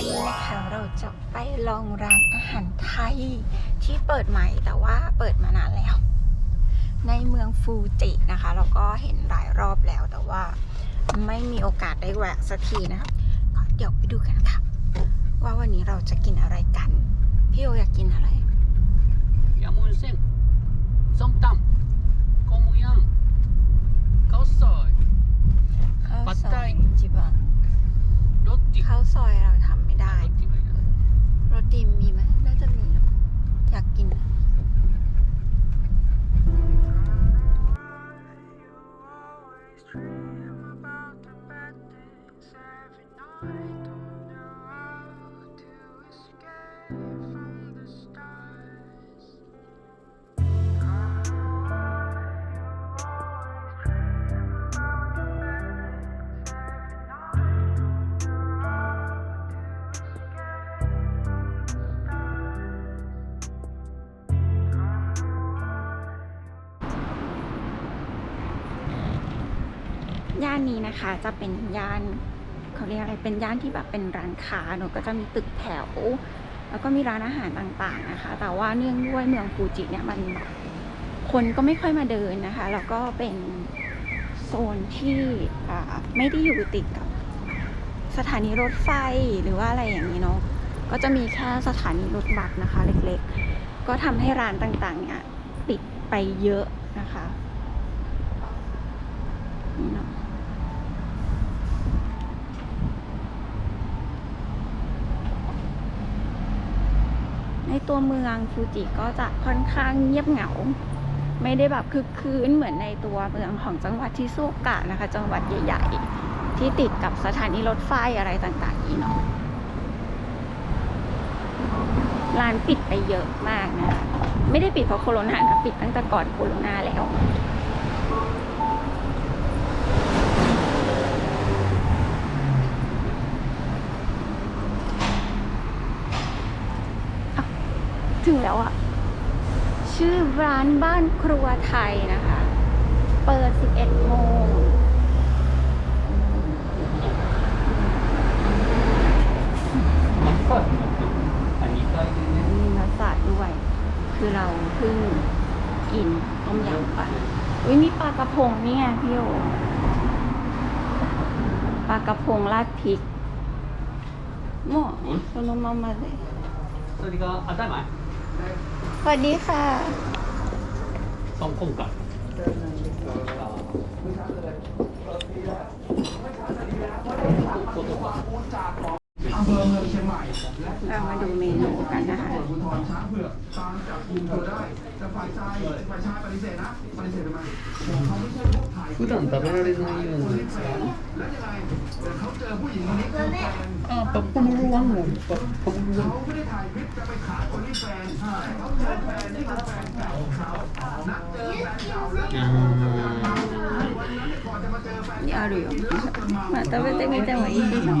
วันนี้นะคะเราจะไปลองร้านอาหารไทยที่เปิดใหม่แต่ว่าเปิดมานานแล้ว ในเมืองฟูจินะคะ เราก็เห็นหลายรอบแล้วแต่ว่าไม่มีโอกาสได้แวะสักทีนะคะก็เดี๋ยวไปดูกันค่ะ ว่าวันนี้เราจะกินอะไรกัน พี่โออยากกินอะไรยำมุนเส้น ย่านนี้นะคะจะเป็นย่าน เขาเรียกอะไรเป็นย่านที่แบบเป็นร้านค้าเนอะก็จะมีตึกแถว แล้วก็มีร้านอาหารต่างๆนะคะ แต่ว่าเนื่องด้วยเมืองฟูจิเนี่ยมันคนก็ไม่ค่อยมาเดินนะคะ แล้วก็เป็นโซนที่ไม่ได้อยู่ติดกับสถานีรถไฟหรือว่าอะไรอย่างนี้เนาะก็จะมีแค่สถานีรถบัสนะคะ เล็กๆ ก็ทำให้ร้านต่างๆเนี่ยปิดไปเยอะนะคะนี่เนาะ ในตัวเมืองฟูจิก็จะค่อนข้างเงียบเหงา ไม่ได้แบบคึกคืนเหมือนในตัวเมืองของจังหวัดที่ซูกะนะคะ จังหวัดใหญ่ๆ ที่ติดกับสถานีรถไฟอะไรต่างๆนี้เนาะร้านปิดไปเยอะมากนะคะไม่ได้ปิดเพราะโควิดนะปิดตั้งแต่ก่อนโควิดแล้ว ถึงแล้วอะชื่อร้านบ้านครัวไทยนะคะ เปิด 11 โมง 真っ赤になってる。あ、2階でね。 มีมัสตาร์ดด้วย คือเราเพิ่งกินต้มยำไปอุ้ยมีปลากระพงนี่ไงพี่โอปลากระพงราดพริกหม้อโซโนมามาเลย それが、あ、だいまい สวัสดีค่ะ ต้องคู่กันเอามาดูเมนูกันนะคะ 普段食べられないようなやつあパッパのワンのパッパのワンあにあるよ、まあ、食べてみてもいいでしょ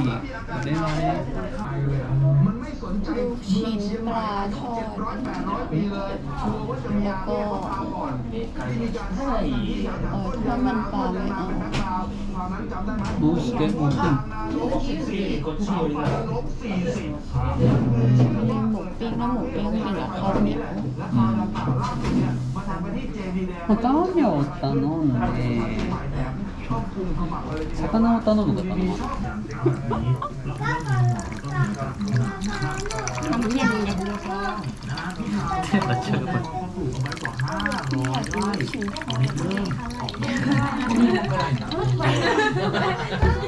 れはね、 มันไม่สนใจ ลูกชิ้นปลาทอด ร้อยแปดร้อยปีเลยกลัวว่าจะมียาแก้เขาตามก่อนที่มีการสร้างที่แถวๆ เออถ้ามันปลาไม่เอา ตอนนั้นจำได้ไหม どうしてもう ลบสี่สิบลบสี่สิบ มีหมูปิ้งแล้วหมูปิ้งกินกับข้าวเหนียว และคาราคาล่า สุดเนี่ยมาทำไปที่เจดีแดง 他何を頼んで、 ครอบคลุมขมับเลยทีเดี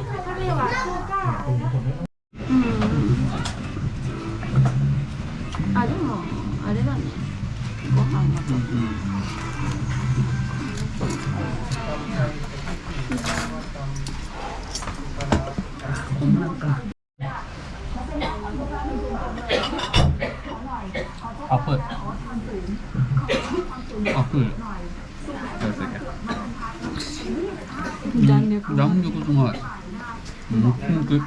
ยว 魚を頼むか เอาเปิดเอาเปิดเอาเปิดกันดังเดียวกันงเดียวกัยอืมคือ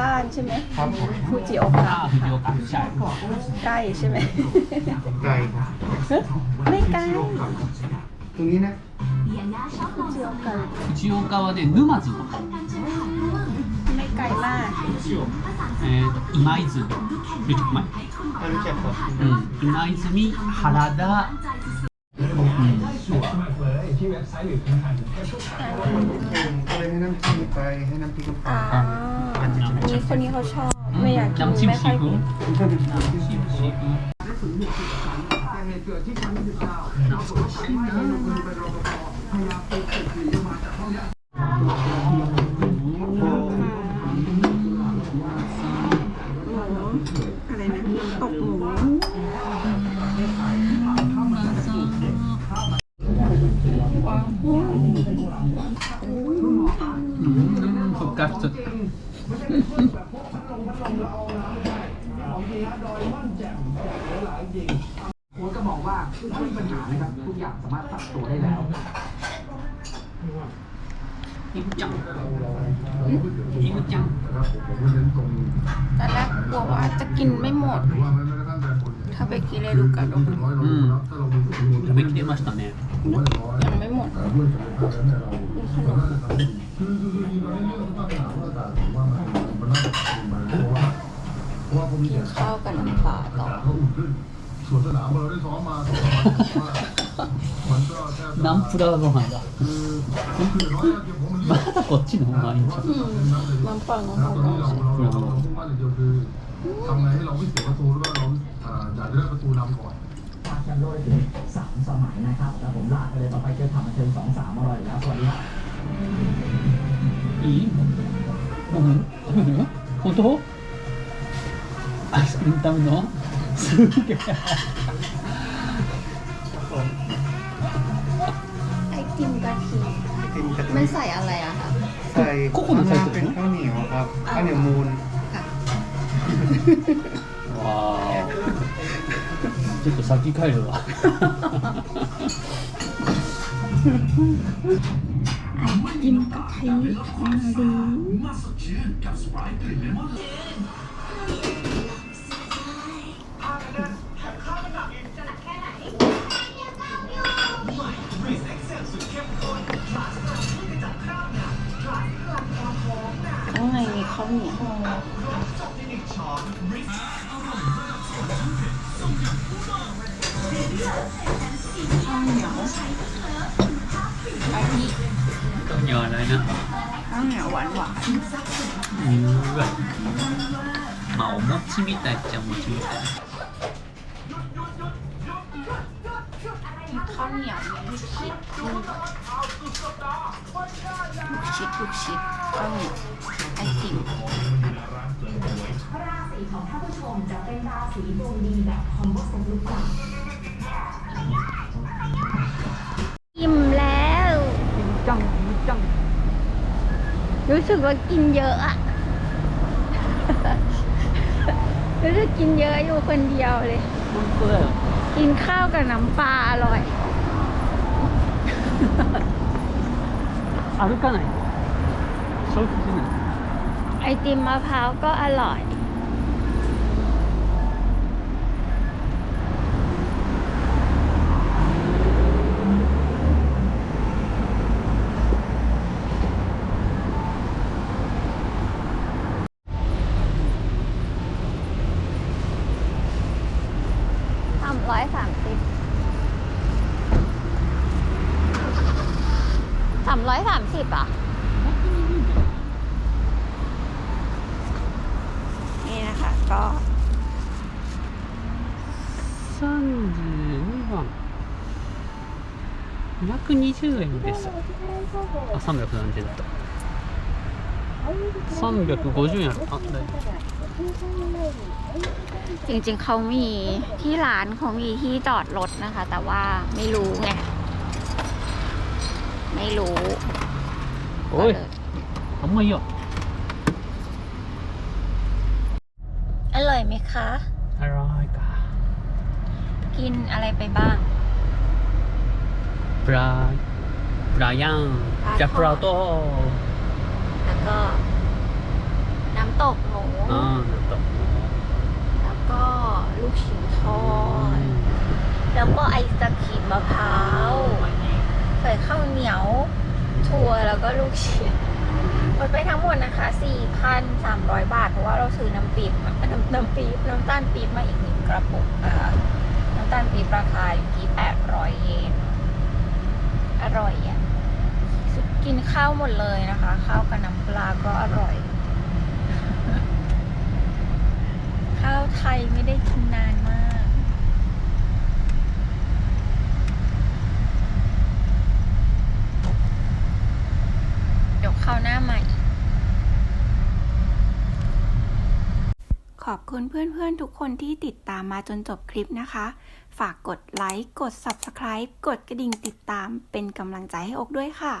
บ้านใช่ไหม ครับผม ฟูจิโอกะ อ้าวคุณโยกะใช่ ใกล้ใช่ไหม ไกลครับ ไม่ใกล้ ตรงนี้นะ ฟูจิโอกะ 藤岡はで沼津の方 ไม่ไกลมาก えーと今泉รู้จักไหม ไม่รู้จักครับ อืม今泉原田อืม ก็เลยให้น้ำจิ้มไปให้น้ำพริกไป อ่าอัน นี้คนนี้เขาชอบ ไม่อยากกินน้ำจิ้มไม่ค่ซีอยฟู้กิดนน้ำจิ้มซีฟู้ดเหตุเกิดที่ชั้น19ปร ตัวได้แล้ว อิ่มจังอิ่มจัง ตอนแรกกลัวว่าจะกินไม่หมด ถ้าไปกินเลยดูกันดู อืม食べきれましたね ยังไม่หมดมีขนมกินข้าวกับน้ำปลาต่อ ส่วนสนามเราได้ซ้อมมา สองสามวันว่ามันก็แทบจะ ナンプラーご飯だ คือผมคือน้อยนะเดี๋ยวผมมัน まだこっちの方がいいんじゃん อืมน้ำปลาน้ำ นะ ป ตอน ลา นี้เราเราเราเรามุ่งมั่นอย่างเดียวคือทำไงให้เราไม่เสียประตูหรือว่าเราอ่าอยากจะได้ประตูนำก่อน คว้าแชมป์โลกถึงสามสมัยนะครับ แล้วผมลากไปเลยต่อไปเจอทำมาเชิญสองสามอร่อยแล้ว สวัสดีครับ いい飲む食べる本当アイスクリーム食べるのすげえ ไอติมกะทิมันใส่อะไรอะคะ ใส่ ココナッツ入って เป็น るの ข้าวเหนียวครับ ข้าวเหนียวมูน わーちょっと先帰るわไอติมกะทิมาดี าวเหนียวต้องยออะไรนะข้าวเหนียวหวานหวานอืมแบบเหมาหมดชีวิตแต่จะหมดชีวิตแต่ข้าวเหนียวลูกชิดลูกชิดลูกชิดข้าวเหนียวไอติมราศีของท่านผู้ชมจะเป็นราศีดวงดีแบบคอมโบเซ็ตหรือเปล่าจังจังรู้สึกว่ากินเยอะอะ รู้สึกกินเยอะอยู่คนเดียวเลย 本当だよ กินข้าวกับน้ำปลาอร่อย 歩かない消費しない ไอติมมะพร้าวก็อร่อย บอ่ะ นี่นะคะ ก็ 32番220円ですあ330円だった350円あ大丈夫 จริงๆ เขามีที่ร้านเขามีที่จอดรถนะคะ แต่ว่าไม่รู้ไง ไม่รู้ โอ้ยทำไมอะอร่อยไหมคะ อร่อยค่ะกินอะไรไปบ้าง ปลา ปลาย่างจากบปลาตัวแล้วก็ น้ำตกหมูอ่าน้ำตกหมูแล้วก็ลูกชิ้นทอดแล้วก็ไอศครีมมะพร้าวใส่ข้าวเหนียว ถั่วแล้วก็ลูกชิ้นหมดไปทั้งหมดนะคะ 4,300 บาท เพราะว่าเราซื้อน้ำปี๊บน้ำน้ำปี๊บน้ำตาลปี๊บมาอีกหนึ่งกระปุกนะคะน้ำตาลปี๊บราคาอยู่ที่ 800 เยน อร่อยอะกินข้าวหมดเลยนะคะ ข้าวกับน้ำปลาก็อร่อย ข้าวไทยไม่ได้กินนานมาก เดี๋าวหม่ ขอบคุณเพื่อนๆทุกคนที่ติดตามมาจนจบคลิปนะคะ ฝากกดไลค์ กด Subscribe กดกระดิ่งติดตามเป็นกำลังใจให้อกด้วยค่ะ